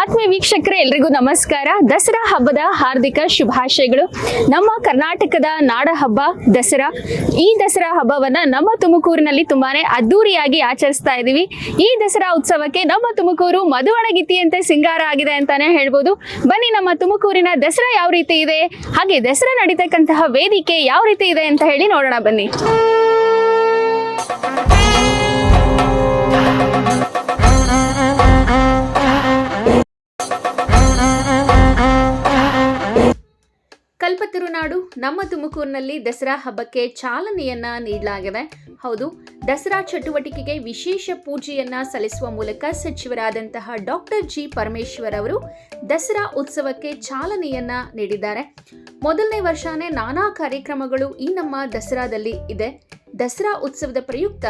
ಆತ್ಮೀಯ ವೀಕ್ಷಕರೇ, ಎಲ್ರಿಗೂ ನಮಸ್ಕಾರ. ದಸರಾ ಹಬ್ಬದ ಹಾರ್ದಿಕ ಶುಭಾಶಯಗಳು. ನಮ್ಮ ಕರ್ನಾಟಕದ ನಾಡ ಹಬ್ಬ ದಸರಾ. ಈ ದಸರಾ ಹಬ್ಬವನ್ನ ನಮ್ಮ ತುಮಕೂರಿನಲ್ಲಿ ತುಂಬಾನೇ ಅದ್ದೂರಿಯಾಗಿ ಆಚರಿಸ್ತಾ ಇದ್ದೀವಿ ಈ ದಸರಾ ಉತ್ಸವಕ್ಕೆ ನಮ್ಮ ತುಮಕೂರು ಮದುವಣಗಿತಿಯಂತೆ ಸಿಂಗಾರ ಆಗಿದೆ ಅಂತಾನೆ ಹೇಳ್ಬೋದು. ಬನ್ನಿ, ನಮ್ಮ ತುಮಕೂರಿನ ದಸರಾ ಯಾವ ರೀತಿ ಇದೆ? ಹಾಗೆ ದಸರಾ ನಡೀತಕ್ಕಂತಹ ವೇದಿಕೆ ಯಾವ ರೀತಿ ಇದೆ ಅಂತ ಹೇಳಿ ನೋಡೋಣ ಬನ್ನಿ. ಕಲ್ಪತರುನಾಡು ನಮ್ಮ ತುಮಕೂರಿನಲ್ಲಿ ದಸರಾ ಹಬ್ಬಕ್ಕೆ ಚಾಲನೆಯನ್ನ ನೀಡಲಾಗಿದೆ. ಹೌದು, ದಸರಾ ಚಟುವಟಿಕೆಗೆ ವಿಶೇಷ ಪೂಜೆಯನ್ನ ಸಲ್ಲಿಸುವ ಮೂಲಕ ಸಚಿವರಾದಂತಹ ಡಾಕ್ಟರ್ ಜಿ ಪರಮೇಶ್ವರ್ ಅವರು ದಸರಾ ಉತ್ಸವಕ್ಕೆ ಚಾಲನೆಯನ್ನ ನೀಡಿದ್ದಾರೆ. ಮೊದಲನೇ ವರ್ಷನೇ ನಾನಾ ಕಾರ್ಯಕ್ರಮಗಳು ಈ ನಮ್ಮ ದಸರಾದಲ್ಲಿ ಇದೆ. ದಸರಾ ಉತ್ಸವದ ಪ್ರಯುಕ್ತ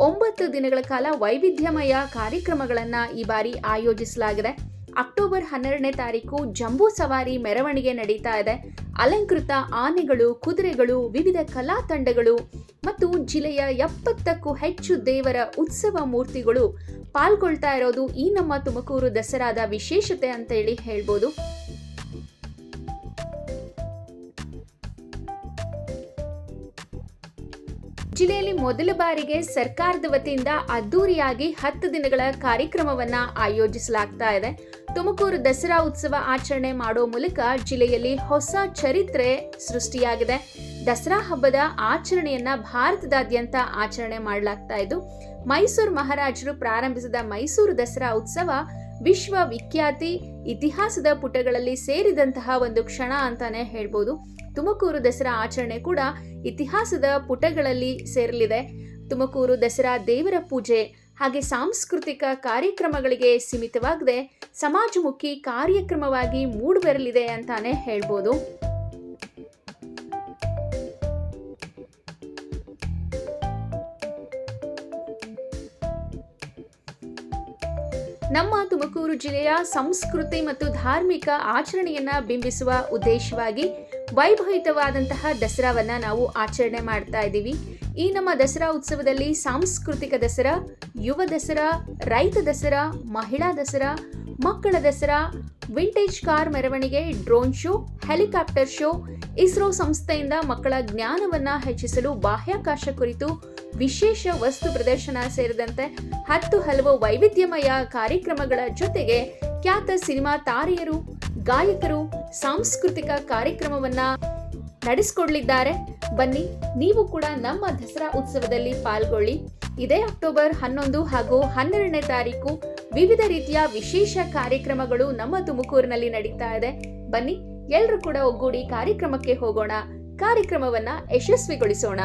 ಒಂಬತ್ತು ದಿನಗಳ ಕಾಲ ವೈವಿಧ್ಯಮಯ ಕಾರ್ಯಕ್ರಮಗಳನ್ನ ಈ ಬಾರಿ ಆಯೋಜಿಸಲಾಗಿದೆ. ಅಕ್ಟೋಬರ್ ಹನ್ನೆರಡನೇ ತಾರೀಕು ಜಂಬೂ ಸವಾರಿ ಮೆರವಣಿಗೆ ನಡೀತಾ ಇದೆ. ಅಲಂಕೃತ ಆನೆಗಳು, ಕುದುರೆಗಳು, ವಿವಿಧ ಕಲಾ ತಂಡಗಳು ಮತ್ತು ಜಿಲ್ಲೆಯ ಎಪ್ಪತ್ತಕ್ಕೂ ಹೆಚ್ಚು ದೇವರ ಉತ್ಸವ ಮೂರ್ತಿಗಳು ಪಾಲ್ಗೊಳ್ತಾ ಇರೋದು ಈ ನಮ್ಮ ತುಮಕೂರು ದಸರಾದ ವಿಶೇಷತೆ ಅಂತ ಹೇಳಿ ಹೇಳ್ಬೋದು. ಜಿಲ್ಲೆಯಲ್ಲಿ ಮೊದಲ ಬಾರಿಗೆ ಸರ್ಕಾರದ ವತಿಯಿಂದ ಅದ್ದೂರಿಯಾಗಿ ಹತ್ತು ದಿನಗಳ ಕಾರ್ಯಕ್ರಮವನ್ನ ಆಯೋಜಿಸಲಾಗ್ತಾ ಇದೆ. ತುಮಕೂರು ದಸರಾ ಉತ್ಸವ ಆಚರಣೆ ಮಾಡೋ ಮೂಲಕ ಜಿಲ್ಲೆಯಲ್ಲಿ ಹೊಸ ಚರಿತ್ರೆ ಸೃಷ್ಟಿಯಾಗಿದೆ. ದಸರಾ ಹಬ್ಬದ ಆಚರಣೆಯನ್ನ ಭಾರತದಾದ್ಯಂತ ಆಚರಣೆ ಮಾಡಲಾಗ್ತಾ ಇದ್ದು, ಮೈಸೂರು ಮಹಾರಾಜರು ಪ್ರಾರಂಭಿಸಿದ ಮೈಸೂರು ದಸರಾ ಉತ್ಸವ ವಿಶ್ವ ವಿಖ್ಯಾತಿ ಇತಿಹಾಸದ ಪುಟಗಳಲ್ಲಿ ಸೇರಿದಂತಹ ಒಂದು ಕ್ಷಣ ಅಂತಾನೆ ಹೇಳ್ಬೋದು. ತುಮಕೂರು ದಸರಾ ಆಚರಣೆ ಕೂಡ ಇತಿಹಾಸದ ಪುಟಗಳಲ್ಲಿ ಸೇರಲಿದೆ. ತುಮಕೂರು ದಸರಾ ದೇವರ ಪೂಜೆ ಹಾಗೆ ಸಾಂಸ್ಕೃತಿಕ ಕಾರ್ಯಕ್ರಮಗಳಿಗೆ ಸೀಮಿತವಾಗದೆ ಸಮಾಜಮುಖಿ ಕಾರ್ಯಕ್ರಮವಾಗಿ ಮೂಡಿಬರಲಿದೆ ಅಂತಾನೆ ಹೇಳ್ಬೋದು. ನಮ್ಮ ತುಮಕೂರು ಜಿಲ್ಲೆಯ ಸಂಸ್ಕೃತಿ ಮತ್ತು ಧಾರ್ಮಿಕ ಆಚರಣೆಯನ್ನ ಬಿಂಬಿಸುವ ಉದ್ದೇಶವಾಗಿ ವೈಭವಿತವಾದಂತಹ ದಸರಾವನ್ನ ನಾವು ಆಚರಣೆ ಮಾಡ್ತಾ ಇದ್ದೀವಿ. ಈ ನಮ್ಮ ದಸರಾ ಉತ್ಸವದಲ್ಲಿ ಸಾಂಸ್ಕೃತಿಕ ದಸರಾ, ಯುವ ದಸರಾ, ರೈತ ದಸರಾ, ಮಹಿಳಾ ದಸರಾ, ಮಕ್ಕಳ ದಸರಾ, ವಿಂಟೇಜ್ ಕಾರ್ ಮೆರವಣಿಗೆ, drone show, helicopter show, ISRO ಸಂಸ್ಥೆಯಿಂದ ಮಕ್ಕಳ ಜ್ಞಾನವನ್ನ ಹೆಚ್ಚಿಸಲು ಬಾಹ್ಯಾಕಾಶ ಕುರಿತು ವಿಶೇಷ ವಸ್ತು ಪ್ರದರ್ಶನ ಸೇರಿದಂತೆ ಹತ್ತು ಹಲವು ವೈವಿಧ್ಯಮಯ ಕಾರ್ಯಕ್ರಮಗಳ ಜೊತೆಗೆ ಖ್ಯಾತ ಸಿನಿಮಾ ತಾರೆಯರು, ಗಾಯಕರು ಸಾಂಸ್ಕೃತಿಕ ಕಾರ್ಯಕ್ರಮವನ್ನ ನಡೆಸಿಕೊಳ್ಳಿದ್ದಾರೆ ಬನ್ನಿ, ನೀವು ಕೂಡ ನಮ್ಮ ದಸರಾ ಉತ್ಸವದಲ್ಲಿ ಪಾಲ್ಗೊಳ್ಳಿ. ಇದೇ ಅಕ್ಟೋಬರ್ ಹನ್ನೊಂದು ಹಾಗೂ ಹನ್ನೆರಡನೇ ತಾರೀಕು ವಿವಿಧ ರೀತಿಯ ವಿಶೇಷ ಕಾರ್ಯಕ್ರಮಗಳು ನಮ್ಮ ತುಮಕೂರಿನಲ್ಲಿ ನಡೀತಾ ಇದೆ. ಬನ್ನಿ ಎಲ್ಲರೂ ಕೂಡ ಒಗ್ಗೂಡಿ ಕಾರ್ಯಕ್ರಮಕ್ಕೆ ಹೋಗೋಣ. ಕಾರ್ಯಕ್ರಮವನ್ನ ಯಶಸ್ವಿಗೊಳಿಸೋಣ.